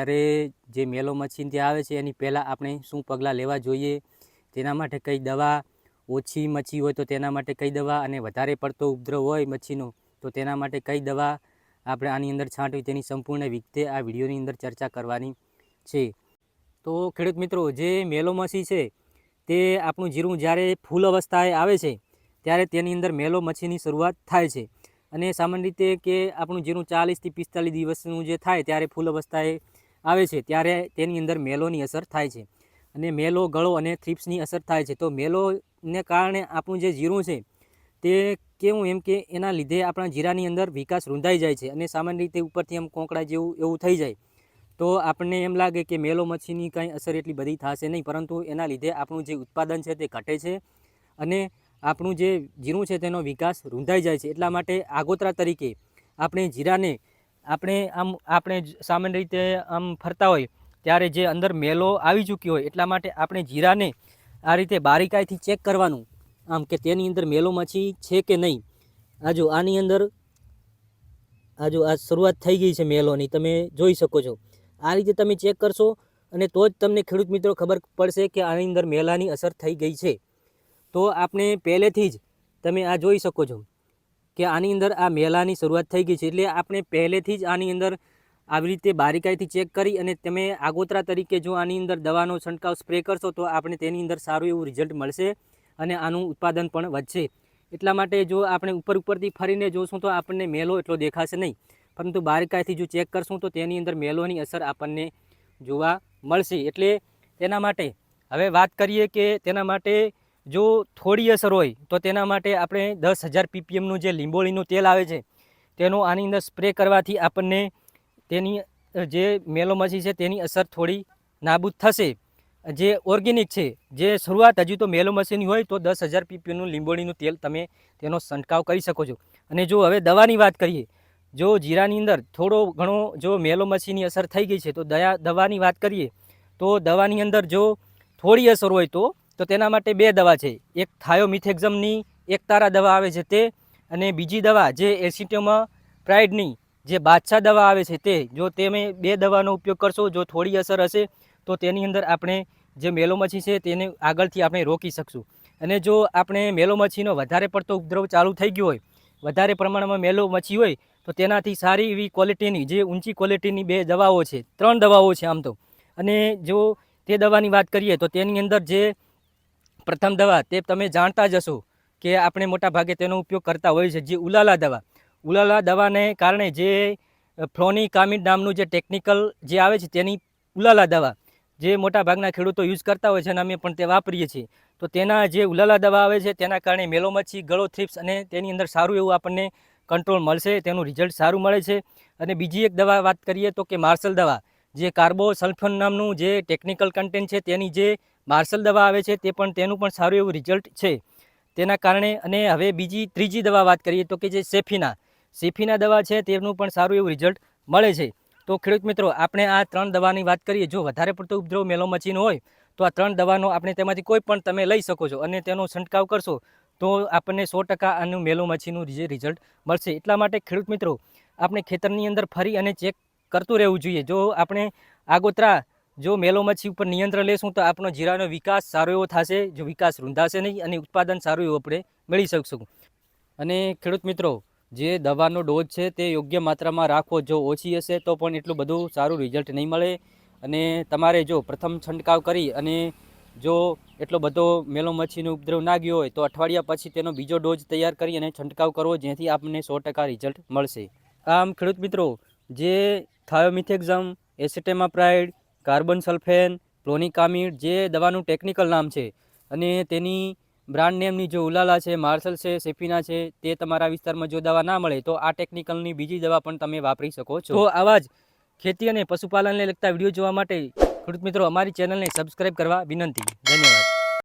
ત્યારે જે મેલો મચ્છીથી આવે છે, એની પહેલાં આપણે શું પગલાં લેવા જોઈએ? તેના માટે કઈ દવા ઓછી મચ્છી હોય તો તેના માટે કઈ દવા? અને વધારે પડતો ઉપદ્રવ હોય મચ્છીનો તો તેના માટે કઈ દવા? આપણે આની અંદર છાંટવી તેની સંપૂર્ણ વિગતે આ વિડીયોની અંદર ચર્ચા કરવાની છે. તો ખેડૂત મિત્રો, જે મેલો મચ્છી છે, તે આપણું જીરું જ્યારે ફૂલ અવસ્થાએ આવે છે, ત્યારે તેની અંદર મેલો મચ્છીની શરૂઆત થાય છે. અને સામાન્ય રીતે કે આપણું જીરું ચાલીસથી પિસ્તાલીસ દિવસનું જે થાય, ત્યારે ફૂલ અવસ્થાએ આવે છે, ત્યારે તેની અંદર મેલોની અસર થાય છે. અને મેલો, ગળો અને થ્રિપ્સની અસર થાય છે. તો મેલોને કારણે આપણું જે જીરું છે, તે કેવું એમ કે એના લીધે આપણા જીરાની અંદર વિકાસ રૂંધાઈ જાય છે અને સામાન્ય રીતે ઉપરથી આમ કોંકડા જેવું, એવું થઈ જાય. તો આપણને એમ લાગે કે મેલો મચ્છીની કંઈ અસર એટલી બધી થશે નહીં, પરંતુ એના લીધે આપણું જે ઉત્પાદન છે તે ઘટે છે અને આપણું જે જીરું છે તેનો વિકાસ રૂંધાઈ જાય છે. એટલા માટે આગોતરા તરીકે આપણે જીરાને આપણે આમ, આપણે સામાન્ય રીતે આમ ફરતા હોય, ત્યારે જે અંદર મેલો આવી ચૂક્યો હોય, એટલા માટે આપણે જીરાને આ રીતે બારીકાઈથી ચેક કરવાનું. આમ કે તેની અંદર મેલો મચી છે કે નહીં. આજુ આની અંદર આજુ આ શરૂઆત થઈ ગઈ છે મેલોની, તમે જોઈ શકો છો. આ રીતે તમે ચેક કરશો અને તો જ તમને ખેડૂત મિત્રો ખબર પડશે કે આની અંદર મેલાની અસર થઈ ગઈ છે. તો આપણે પહેલેથી જ તમે આ જોઈ શકો છો. કે આની અંદર આ મેલાની શરૂઆત થઈ ગઈ છે. એટલે આપણે પહેલેથી જ આની અંદર આવી રીતે બારીકાઈથી ચેક કરી અને તમે આગોતરા તરીકે જો આની અંદર દવાનો છંટકાવ સ્પ્રે કરશો તો આપણે તેની અંદર સારું એવું રિઝલ્ટ મળશે અને આનું ઉત્પાદન પણ વધશે. એટલા માટે જો આપણે ઉપર ઉપરથી ફરીને જોશું તો આપણને મેલો એટલો દેખાશે નહીં. પરંતુ બારીકાઈથી જો ચેક કરશું તો તેની અંદર મેલોની અસર આપણને જોવા મળશે. એટલે તેના માટે હવે વાત કરીએ કે તેના માટે જો થોડી અસર હોય તો તેના માટે આપણે દસ હજાર પીપીએમનું જે લીંબોળીનું તેલ આવે છે, તેનો આની અંદર સ્પ્રે કરવાથી આપણને તેની જે મેલોમસી છે તેની અસર થોડી નાબૂદ થશે. જે ઓર્ગેનિક છે, જે શરૂઆત હજુ તો મેલોમસીની હોય તો દસ હજાર પીપીએમનું લીંબોળીનું તેલ તમે તેનો છંટકાવ કરી શકો છો. અને જો હવે દવાની વાત કરીએ, જો જીરાની અંદર થોડો ઘણો જો મેલોમસીની અસર થઈ ગઈ છે તો દયા, દવાની વાત કરીએ, તો દવાની અંદર જો થોડી અસર હોય તો તો તેના માટે બે દવા છે. એક થાયોમિથેક્ઝમની, એક તારા દવા આવે છે તે, અને બીજી દવા જે એસિટોમાં પ્રાઇડની જે બાદશાહ દવા આવે છે તે, જો તમે બે દવાનો ઉપયોગ કરશો, જો થોડી અસર હશે, તો તેની અંદર આપણે જે મેલોમચ્છી છે તેને આગળથી આપણે રોકી શકશું. અને જો આપણે મેલોમચ્છીનો વધારે પડતો ઉપદ્રવ ચાલુ થઈ ગયો હોય, વધારે પ્રમાણમાં મેલો મચ્છી હોય, તો તેનાથી સારી એવી ક્વોલિટીની, જે ઊંચી ક્વોલિટીની બે દવાઓ છે, ત્રણ દવાઓ છે આમ તો. અને જો તે દવાની વાત કરીએ તો તેની અંદર જે પ્રથમ દવા તે તમે જાણતા જ હશો કે આપણે મોટા ભાગે તેનો ઉપયોગ કરતા હોઈએ છીએ જે ઉલાલા દવા. ઉલાલા દવાને કારણે જે ફ્લોનિકામિડ નામનું જે ટેકનિકલ જે આવે છે તેની ઉલાલા દવા, જે મોટા ભાગના ખેડૂતો યુઝ કરતા હોય છે અને અમે પણ તે વાપરીએ છીએ. તો તેના જે ઉલાલા દવા આવે છે તેના કારણે મેલોમચ્છી ગળો થ્રિપ્સ અને તેની અંદર સારું એવું આપણને કંટ્રોલ મળશે, તેનું રિઝલ્ટ સારું મળે છે. અને બીજી એક દવા વાત કરીએ તો કે માર્શલ દવા. જે કાર્બો સલ્ફોન નામનું જે ટેકનિકલ કન્ટેન્ટ છે, તેની જે માર્શલ દવા આવે છે, તે પણ તેનું પણ સારું એવું રિઝલ્ટ છે. તેના કારણે અને હવે બીજી, ત્રીજી દવા વાત કરીએ તો કે જે સેફીના સેફીના દવા છે, તેનું પણ સારું એવું રિઝલ્ટ મળે છે. તો ખેડૂત મિત્રો, આપણે આ ત્રણ દવાની વાત કરીએ. જો વધારે પડતો ઉપદ્રવ મેલોમચ્છીનો હોય, તો આ ત્રણ દવાનો આપણે તેમાંથી કોઈ પણ તમે લઈ શકો છો અને તેનો છંટકાવ કરશો, તો આપણને સો ટકા આનું મેલોમચ્છીનું જે રિઝલ્ટ મળશે. એટલા માટે ખેડૂત મિત્રો, આપણે ખેતરની અંદર ફરી અને ચેક કરતું રહેવું જોઈએ. જો આપણે આગોતરા જો મેલોમચ્છી ઉપર નિયંત્રણ લેશું તો આપણો જીરાનો વિકાસ સારો એવો થશે, જો વિકાસ રૂંધાશે નહીં અને ઉત્પાદન સારું એવું આપણે મેળવી શકશું. અને ખેડૂત મિત્રો, જે દવાનો ડોઝ છે તે યોગ્ય માત્રામાં રાખવો જો ઓછી હશે તો પણ એટલું બધું સારું રિઝલ્ટ નહીં મળે. અને તમારે જો પ્રથમ છંટકાવ કરી અને જો એટલો બધો મેલો મચ્છીનો ઉપદ્રવ ના ગયો હોય તો અઠવાડિયા પછી તેનો બીજો ડોઝ તૈયાર કરી અને છંટકાવ કરવો, જેથી આપણને સો રિઝલ્ટ મળશે. આમ ખેડૂત મિત્રો જે થાયોમિથેક્ઝમ એસેટેમાપ્રાઇડ કાર્બન સલ્ફેન પ્લોનિકામિડ જે દવાનું ટેકનિકલ નામ છે. અને તેની બ્રાન્ડ નેમની જો ઉલાલા છે, માર્શલ છે, સેફીના છે, તે તમારા વિસ્તારમાં જો દવા ના મળે, તો આ ટેકનિકલની બીજી દવા પણ તમે વાપરી શકો છો. તો આવા જ ખેતી અને પશુપાલનને લગતા વીડિયો જોવા માટે ખેડૂત મિત્રો, અમારી ચેનલને સબસ્ક્રાઈબ કરવા વિનંતી. ધન્યવાદ.